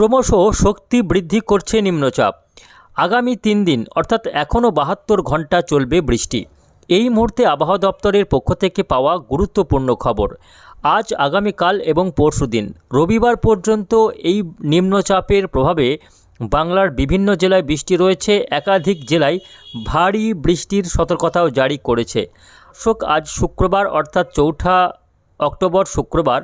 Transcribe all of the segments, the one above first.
ক্রমশ শক্তি বৃদ্ধি করছে নিম্নচাপ। আগামী তিন দিন, অর্থাৎ এখনও বাহাত্তর ঘণ্টা চলবে বৃষ্টি। এই মুহূর্তে আবহাওয়া দপ্তরের পক্ষ থেকে পাওয়া গুরুত্বপূর্ণ খবর। আজ, আগামীকাল এবং পরশুদিন রবিবার পর্যন্ত এই নিম্নচাপের প্রভাবে বাংলার বিভিন্ন জেলায় বৃষ্টি রয়েছে। একাধিক জেলায় ভারী বৃষ্টির সতর্কতাও জারি করেছে। শোক আজ শুক্রবার, অর্থাৎ চৌঠা অক্টোবর শুক্রবার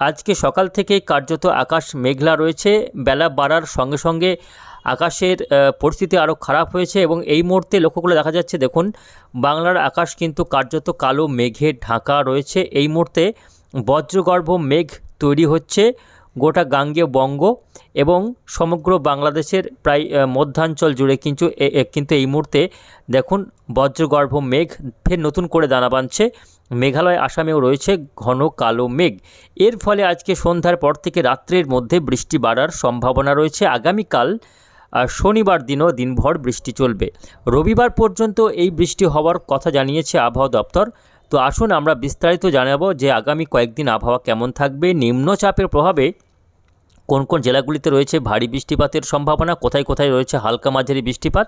আজকে সকাল থেকেই কার্যত আকাশ মেঘলা রয়েছে। বেলা বাড়ার সঙ্গে সঙ্গে আকাশের পরিস্থিতি আরও খারাপ হয়েছে এবং এই মুহূর্তে লক্ষ্য করে দেখা যাচ্ছে, দেখুন, বাংলার আকাশ কিন্তু কার্যত কালো মেঘে ঢাকা রয়েছে। এই মুহূর্তে বজ্রগর্ভ মেঘ তৈরি হচ্ছে গোটা গাঙ্গেয় বঙ্গ এবং সমগ্র বাংলাদেশের প্রায় মধ্যাঞ্চল জুড়ে কিন্তু কিন্তু এই মুহূর্তে, দেখুন, বজ্রগর্ভ মেঘ ফের নতুন করে দানা বাঁধছে। মেঘালয় আসামেও রয়েছে ঘন কালো মেঘ। এর ফলে আজকে সন্ধ্যার পর থেকে রাত্রের মধ্যে বৃষ্টি বাড়ার সম্ভাবনা রয়েছে। আগামীকাল শনিবার দিনও দিনভর বৃষ্টি চলবে। রবিবার পর্যন্ত এই বৃষ্টি হওয়ার কথা জানিয়েছে আবহাওয়া দপ্তর। তো আসুন আমরা বিস্তারিত জানাব যে আগামী কয়েকদিন আবহাওয়া কেমন থাকবে, নিম্নচাপের প্রভাবে কোন কোন জেলাগুলিতে রয়েছে ভারী বৃষ্টিপাতের সম্ভাবনা, কোথায় কোথায় রয়েছে হালকা মাঝারি বৃষ্টিপাত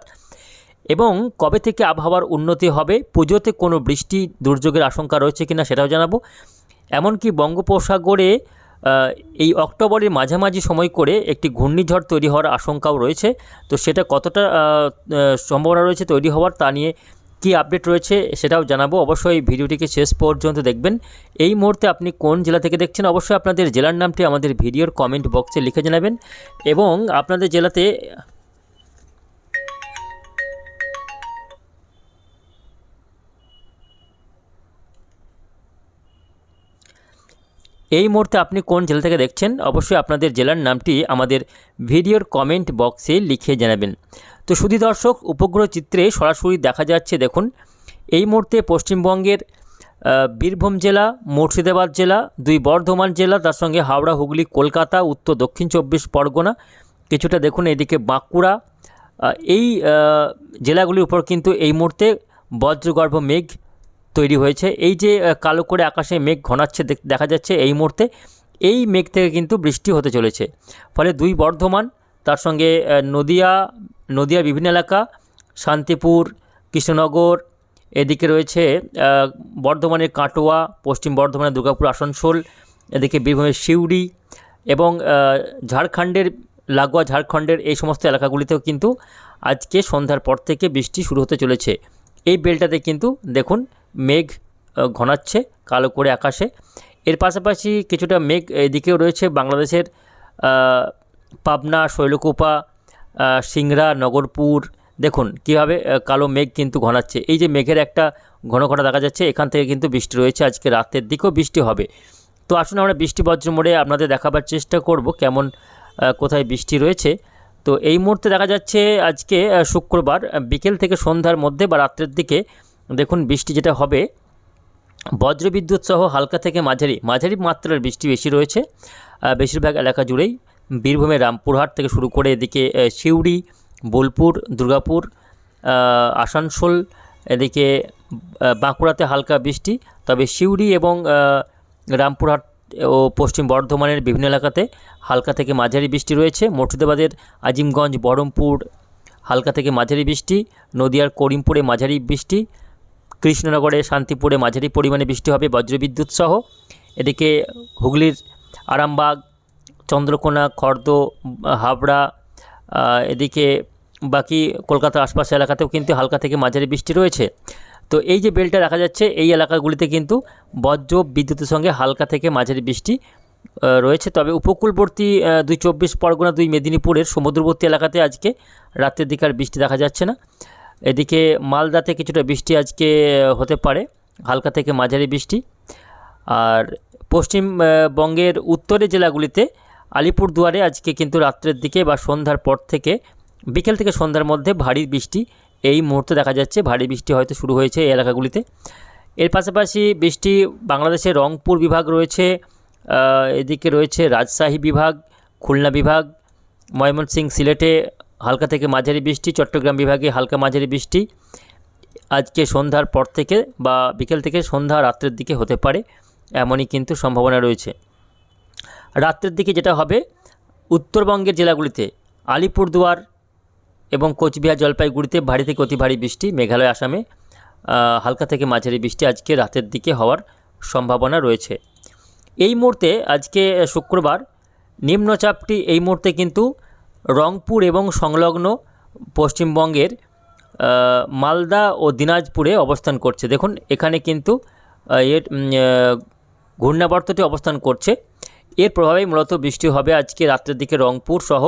এবং কবে থেকে আবহাওয়ার উন্নতি হবে, পুজোতে কোনো বৃষ্টি দুর্যোগের আশঙ্কা রয়েছে কিনা সেটাও জানাব। এমনকি বঙ্গোপসাগরে এই অক্টোবরের মাঝামাঝি সময় করে একটি ঘূর্ণিঝড় তৈরি হওয়ার আশঙ্কাও রয়েছে। তো সেটা কতটা সম্ভাবনা রয়েছে তৈরি হওয়ার তা নিয়ে কী আপডেট রয়েছে সেটাও জানাব। অবশ্যই ভিডিওটিকে শেষ পর্যন্ত দেখবেন। এই মুহূর্তে আপনি কোন জেলা থেকে দেখছেন অবশ্যই আপনাদের জেলার নামটি আমাদের ভিডিওর কমেন্ট বক্সে লিখে জানাবেন এবং আপনাদের জেলাতে এই মুহূর্তে আপনি কোন জেলা থেকে দেখছেন, অবশ্যই আপনাদের জেলার নামটি আমাদের ভিডিওর কমেন্ট বক্সে লিখে জানাবেন। তো শুধু দর্শক, উপগ্রহ চিত্রে সরাসরি দেখা যাচ্ছে, দেখুন, এই মুহূর্তে পশ্চিমবঙ্গের বীরভূম জেলা, মুর্শিদাবাদ জেলা, দুই বর্ধমান জেলা, তার সঙ্গে হাওড়া, হুগলি, কলকাতা, উত্তর, দক্ষিণ চব্বিশ পরগনা, কিছুটা দেখুন, এদিকে বাঁকুড়া এই জেলাগুলির উপর কিন্তু এই মুহূর্তে বজ্রগর্ভ মেঘ তৈরি হয়েছে। এই যে কালো করে আকাশে মেঘ ঘনাচ্ছে দেখ- যাচ্ছে এই মুহূর্তে, এই মেঘ থেকে কিন্তু বৃষ্টি হতে চলেছে। ফলে দুই বর্ধমান, তার সঙ্গে নদিয়া, নদিয়ার বিভিন্ন এলাকা, শান্তিপুর, কৃষ্ণনগর, এদিকে রয়েছে বর্ধমানের কাটোয়া, পশ্চিম বর্ধমানের দুর্গাপুর, আসানসোল, এদিকে বীরভূমের সিউড়ি এবং ঝাড়খণ্ডের, লাগোয়া ঝাড়খণ্ডের এই সমস্ত এলাকাগুলিতেও কিন্তু আজকে সন্ধ্যার পর থেকে বৃষ্টি শুরু হতে চলেছে। এই বেলটাতে কিন্তু দেখুন মেঘ ঘনাচ্ছে, কালো করে আকাশে। এর পাশাপাশি কিছুটা মেঘ এদিকেও রয়েছে বাংলাদেশের পাবনা, শৈলকুপা সিংড়া, নগরপুর। দেখুন কীভাবে কালো মেঘ কিন্তু ঘনাচ্ছে। এই যে মেঘের একটা ঘন ঘটা দেখা যাচ্ছে, এখান থেকে কিন্তু বৃষ্টি রয়েছে। আজকে রাতের দিকেও বৃষ্টি হবে। তো আসুন আমরা বৃষ্টি বজ্র মোড়ে আপনাদের দেখাবার চেষ্টা করব কেমন কোথায় বৃষ্টি রয়েছে। তো এই মুহূর্তে দেখা যাচ্ছে আজকে শুক্রবার বিকেল থেকে সন্ধ্যার মধ্যে বা রাত্রের দিকে দেখুন, বৃষ্টি যেটা হবে, বজ্রবিদ্যুৎ সহ হালকা থেকে মাঝারি মাঝারি মাত্রার বৃষ্টি বেশি রয়েছে। বেশিরভাগ এলাকা জুড়েই বীরভূমের রামপুরহাট থেকে শুরু করে এদিকে সিউড়ি, বোলপুর, দুর্গাপুর আসানসোল, এদিকে বাঁকুড়াতে হালকা বৃষ্টি। তবে সিউড়ি এবং রামপুরহাট ও পশ্চিম বর্ধমানের বিভিন্ন এলাকাতে হালকা থেকে মাঝারি বৃষ্টি রয়েছে। মুর্শিদাবাদের আজিমগঞ্জ, বহরমপুর, হালকা থেকে মাঝারি বৃষ্টি। নদিয়ার করিমপুরে মাঝারি বৃষ্টি। কৃষ্ণনগরে শান্তিপুরে মাঝারি পরিমাণে বৃষ্টি হবে, বজ্রবিদ্যুৎ সহ। এদিকে হুগলির আরামবাগ, চন্দ্রকোনা, খর্দ, হাবড়া এদিকে বাকি কলকাতার আশপাশ এলাকাতেও কিন্তু হালকা থেকে মাঝারি বৃষ্টি রয়েছে। তো এই যে বেলটা দেখা যাচ্ছে, এই এলাকাগুলিতে কিন্তু বজ্র বিদ্যুতের সঙ্গে হালকা থেকে মাঝারি বৃষ্টি রয়েছে। তবে উপকূলবর্তী দুই চব্বিশ পরগনা, দুই মেদিনীপুরের সমুদ্রবর্তী এলাকাতে আজকে রাতের দিকে আর বৃষ্টি দেখা যাচ্ছে না। এদিকে মালদাতে কিছুটা বৃষ্টি আজকে হতে পারে। হালকা থেকে মাঝারি বৃষ্টি। আর পশ্চিমবঙ্গের উত্তরের জেলাগুলিতে আলিপুরদুয়ারে আজকে কিন্তু রাত্রের দিকে বা সন্ধ্যার পর থেকে, বিকেল থেকে সন্ধ্যার মধ্যে ভারী বৃষ্টি এই মুহূর্তে দেখা যাচ্ছে। ভারী বৃষ্টি হয়তো শুরু হয়েছে এই এলাকাগুলিতে। এর পাশাপাশি বৃষ্টি বাংলাদেশের রংপুর বিভাগ রয়েছে এদিকে রয়েছে রাজশাহী বিভাগ, খুলনা বিভাগ, ময়মনসিংহ সিলেটে হালকা থেকে মাঝারি বৃষ্টি, চট্টগ্রাম বিভাগে হালকা মাঝারি বৃষ্টি। আজকে সন্ধ্যার পর থেকে বা বিকেল থেকে সন্ধ্যা রাত্রের দিকে হতে পারে, এমনই কিন্তু সম্ভাবনা রয়েছে। রাত্রের দিকে যেটা হবে, উত্তরবঙ্গের জেলাগুলিতে আলিপুরদুয়ার এবং কোচবিহার জলপাইগুড়িতে ভারী থেকে অতি ভারী বৃষ্টি, মেঘালয়, আসামে হালকা থেকে মাঝারি বৃষ্টি আজকে রাতের দিকে হওয়ার সম্ভাবনা রয়েছে। এই মুহূর্তে আজকে শুক্রবার, নিম্নচাপটি এই মুহূর্তে কিন্তু রংপুর এবং সংলগ্ন পশ্চিমবঙ্গের মালদা ও দিনাজপুরে অবস্থান করছে। দেখুন, এখানে কিন্তু এর ঘূর্ণাবর্তটি অবস্থান করছে। এর প্রভাবেই মূলত বৃষ্টি হবে আজকে রাত্রের দিকে রংপুর সহ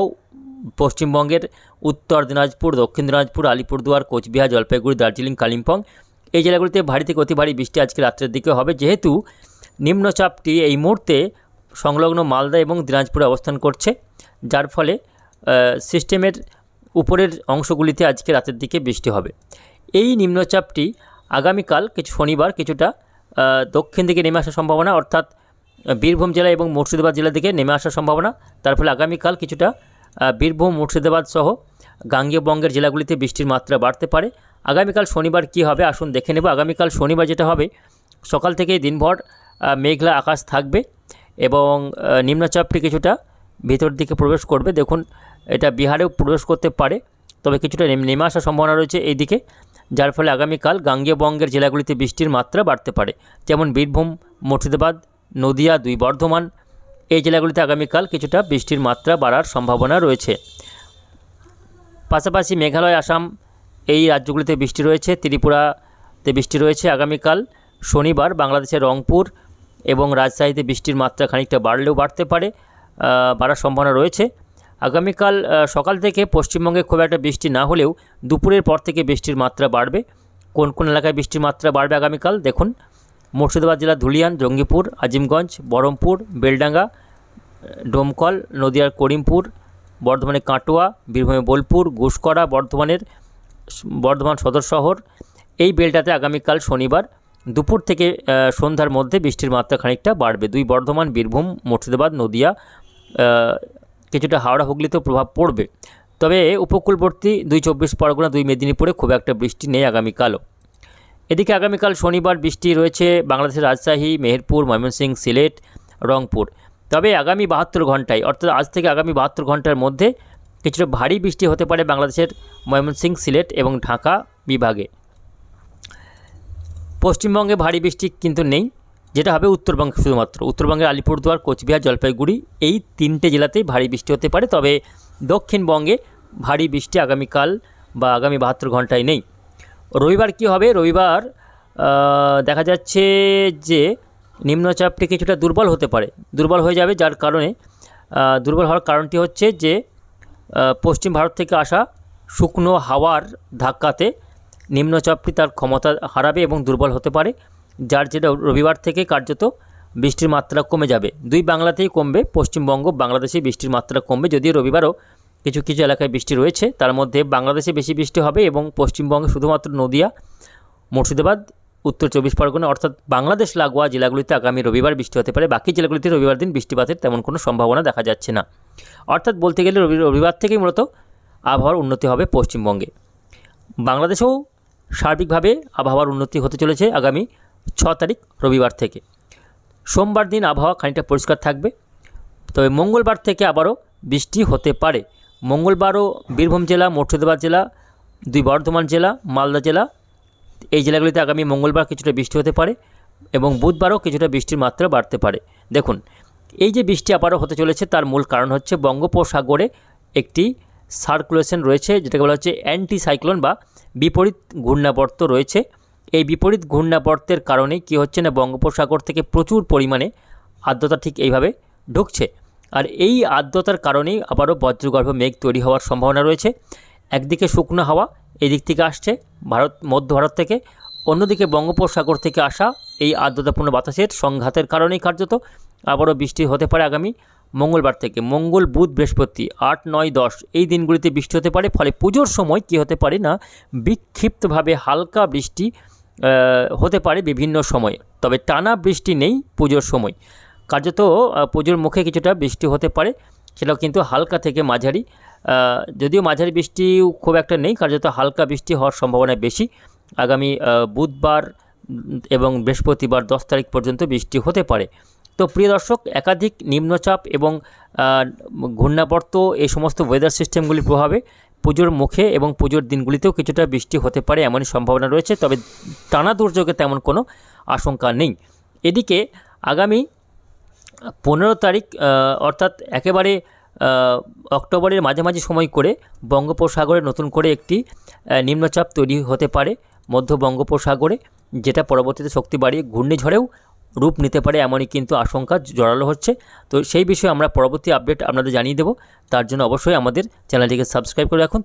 পশ্চিমবঙ্গের উত্তর দিনাজপুর, দক্ষিণ দিনাজপুর, আলিপুরদুয়ার, কোচবিহার, জলপাইগুড়ি, দার্জিলিং, কালিম্পং। এই জেলাগুলিতে ভারী থেকে অতি ভারী বৃষ্টি আজকে রাত্রের দিকে হবে। যেহেতু নিম্নচাপটি এই মুহূর্তে সংলগ্ন মালদা এবং দিনাজপুরে অবস্থান করছে, যার ফলে সিস্টেমের উপরের অংশগুলিতে আজকে রাতের দিকে বৃষ্টি হবে। এই নিম্নচাপটি আগামীকাল কিছু শনিবার কিছুটা দক্ষিণ দিকে নেমে আসার সম্ভাবনা, অর্থাৎ বীরভূম জেলা এবং মুর্শিদাবাদ জেলা দিকে নেমে আসার সম্ভাবনা। তার ফলে আগামীকাল কিছুটা বীরভূম, মুর্শিদাবাদ সহ গাঙ্গেয় বঙ্গের জেলাগুলিতে বৃষ্টির মাত্রা বাড়তে পারে। আগামীকাল শনিবার কি হবে আসুন দেখে নেব। আগামীকাল শনিবার যেটা হবে, সকাল থেকে দিনভর মেঘলা আকাশ থাকবে এবং নিম্নচাপটি কিছুটা ভিতর দিকে প্রবেশ করবে, দেখুন, এটা বিহারেও প্রবেশ করতে পারে, তবে কিছুটা নেম- আসার সম্ভাবনা রয়েছে এই দিকে যার ফলে আগামীকাল গাঙ্গেয় বঙ্গের জেলাগুলিতে বৃষ্টির মাত্রা বাড়তে পারে, যেমন বীরভূম, মুর্শিদাবাদ, নদিয়া, দুই বর্ধমান, এই জেলাগুলিতে আগামীকাল কিছুটা বৃষ্টির মাত্রা বাড়ার সম্ভাবনা রয়েছে। পাশাপাশি মেঘালয়, আসাম, এই রাজ্যগুলিতে বৃষ্টি রয়েছে, ত্রিপুরাতে বৃষ্টি রয়েছে, আগামীকাল শনিবার বাংলাদেশের রংপুর এবং রাজশাহীতে বৃষ্টির মাত্রা খানিকটা বাড়লেও বাড়তে পারে বাড়ার সম্ভাবনা রয়েছে। আগামীকাল সকাল থেকে পশ্চিমবঙ্গে খুব একটা বৃষ্টি না হলেও দুপুরের পর থেকে বৃষ্টির মাত্রা বাড়বে। কোন কোন এলাকায় বৃষ্টির মাত্রা বাড়বে আগামীকাল দেখুন। মুর্শিদাবাদ জেলার ধুলিয়ান, জঙ্গিপুর, আজিমগঞ্জ বহরমপুর বেলডাঙ্গা ডোমকল, নদিয়ার করিমপুর, বর্ধমানের কাটোয়া বীরভূমে বোলপুর ঘুষকরা বর্ধমানের বর্ধমান সদর শহর। এই বেলটাতে আগামীকাল শনিবার দুপুর থেকে সন্ধ্যার মধ্যে বৃষ্টির মাত্রা খানিকটা বাড়বে। দুই বর্ধমান, বীরভূম, মুর্শিদাবাদ, নদিয়া কিছুটা হাওড়া হুগলিতেও প্রভাব পড়বে। তবে উপকূলবর্তী দুই চব্বিশ পরগনা, দুই মেদিনীপুরে খুব একটা বৃষ্টি নেই আগামীকালও। এদিকে আগামীকাল শনিবার বৃষ্টি রয়েছে বাংলাদেশের রাজশাহী, মেহেরপুর, ময়মনসিংহ, সিলেট, রংপুর। তবে আগামী বাহাত্তর ঘন্টায়, অর্থাৎ আজ থেকে আগামী বাহাত্তর ঘণ্টার মধ্যে কিছুটা ভারী বৃষ্টি হতে পারে বাংলাদেশের ময়মনসিংহ, সিলেট এবং ঢাকা বিভাগে। পশ্চিমবঙ্গে ভারী বৃষ্টি কিন্তু নেই। যেটা হবে উত্তরবঙ্গে শুধুমাত্র। উত্তরবঙ্গের আলিপুরদুয়ার, কোচবিহার, জলপাইগুড়ি এই তিনটে জেলাতেই ভারী বৃষ্টি হতে পারে, তবে দক্ষিণবঙ্গে ভারী বৃষ্টি আগামীকাল বা আগামী বাহাত্তর ঘন্টায় নেই। রবিবার কি হবে? রবিবার দেখা যাচ্ছে যে নিম্নচাপটি কিছুটা দুর্বল হতে পারে। দুর্বল হয়ে যাবে যার কারণে দুর্বল হওয়ার কারণটি হচ্ছে যে পশ্চিম ভারত থেকে আসা শুকনো হাওয়ার ধাক্কাতে নিম্নচাপটি তার ক্ষমতা হারাবে এবং দুর্বল হতে পারে। যার যেটা রবিবার থেকে কার্যত বৃষ্টির মাত্রা কমে যাবে। দুই বাংলাতেই কমবে, পশ্চিমবঙ্গ বাংলাদেশে বৃষ্টির মাত্রা কমবে। যদিও রবিবারও কিছু কিছু এলাকায় বৃষ্টি রয়েছে, তার মধ্যে বাংলাদেশে বেশি বৃষ্টি হবে এবং পশ্চিমবঙ্গে শুধুমাত্র নদিয়া, মুর্শিদাবাদ, উত্তর চব্বিশ পরগনা অর্থাৎ বাংলাদেশ, লাগোয়া জেলাগুলিতে আগামী রবিবার বৃষ্টি হতে পারে। বাকি জেলাগুলিতে রবিবার দিন বৃষ্টিপাতের তেমন কোনো সম্ভাবনা দেখা যাচ্ছে না। অর্থাৎ বলতে গেলে রবি, রবিবার থেকেই মূলত আবহাওয়ার উন্নতি হবে পশ্চিমবঙ্গে। বাংলাদেশেও সার্বিকভাবে আবহাওয়ার উন্নতি হতে চলেছে আগামী ছ তারিখ রবিবার থেকে। সোমবার দিন আবহাওয়া খানিকটা পরিষ্কার থাকবে। তবে মঙ্গলবার থেকে আবারও বৃষ্টি হতে পারে। মঙ্গলবারও বীরভূম জেলা, মুর্শিদাবাদ জেলা, দুই বর্ধমান জেলা, মালদা জেলা, এই জেলাগুলিতে আগামী মঙ্গলবার কিছুটা বৃষ্টি হতে পারে এবং বুধবারও কিছুটা বৃষ্টির মাত্রা বাড়তে পারে। দেখুন, এই যে বৃষ্টি আবারও হতে চলেছে তার মূল কারণ হচ্ছে বঙ্গোপসাগরে একটি সার্কুলেশন রয়েছে, যেটাকে বলা হচ্ছে অ্যান্টি সাইক্লোন বা বিপরীত ঘূর্ণাবর্ত রয়েছে। এই বিপরীত ঘূর্ণাবর্তের কারণে কি হচ্ছে না, বঙ্গোপসাগর থেকে প্রচুর পরিমাণে আর্দ্রতা ঠিক এইভাবে ঢুকছে। আর এই আর্দ্রতার কারণেই আবারও বজ্রগর্ভ মেঘ তৈরি হওয়ার সম্ভাবনা রয়েছে। একদিকে শুকনো হাওয়া এই দিক থেকে আসছে ভারত, মধ্য ভারত থেকে। অন্যদিকে বঙ্গোপসাগর থেকে আসা এই আর্দ্রতাপূর্ণ বাতাসের সংঘাতের কারণেই কার্যত আবারও বৃষ্টি হতে পারে আগামী মঙ্গলবার থেকে। মঙ্গল, বুধ, বৃহস্পতি আট, নয়, দশ এই দিনগুলিতে বৃষ্টি হতে পারে, ফলে পুজোর সময় কি হতে পারে না, বিক্ষিপ্তভাবে হালকা বৃষ্টি হতে পারে বিভিন্ন সময়ে, তবে টানা বৃষ্টি নেই পুজোর সময়। কার্যত পুজোর মুখে কিছুটা বৃষ্টি হতে পারে, সেটাও কিন্তু হালকা থেকে মাঝারি। যদিও মাঝারি বৃষ্টি খুব একটা নেই, কার্যত হালকা বৃষ্টি হওয়ার সম্ভাবনা বেশি। আগামী বুধবার এবং বৃহস্পতিবার দশ তারিখ পর্যন্ত বৃষ্টি হতে পারে। তো প্রিয় দর্শক, একাধিক নিম্নচাপ এবং ঘূর্ণাবর্ত এই সমস্ত ওয়েদার সিস্টেমগুলির প্রভাবে পুজোর মুখে এবং পুজোর দিনগুলিতেও কিছুটা বৃষ্টি হতে পারে এমনই সম্ভাবনা রয়েছে, তবে টানা দুর্যোগে তেমন কোনো আশঙ্কা নেই। এদিকে আগামী পনেরো তারিখ অর্থাৎ একেবারে অক্টোবরের মাঝামাঝি সময় করে বঙ্গোপসাগরে নতুন করে একটি নিম্নচাপ তৈরি হতে পারে। মধ্য বঙ্গোপসাগরে যেটা পরবর্তীতে শক্তি বাড়িয়ে ঘূর্ণিঝড়েও রূপ নিতে পারে এমনই কিন্তু আশঙ্কা জড়ালো হচ্ছে। তো সেই বিষয়ে আমরা পরবর্তী আপডেট আপনাদের জানিয়ে দেবো। তার জন্য অবশ্যই আমাদের চ্যানেলটিকে সাবস্ক্রাইব করে রাখুন।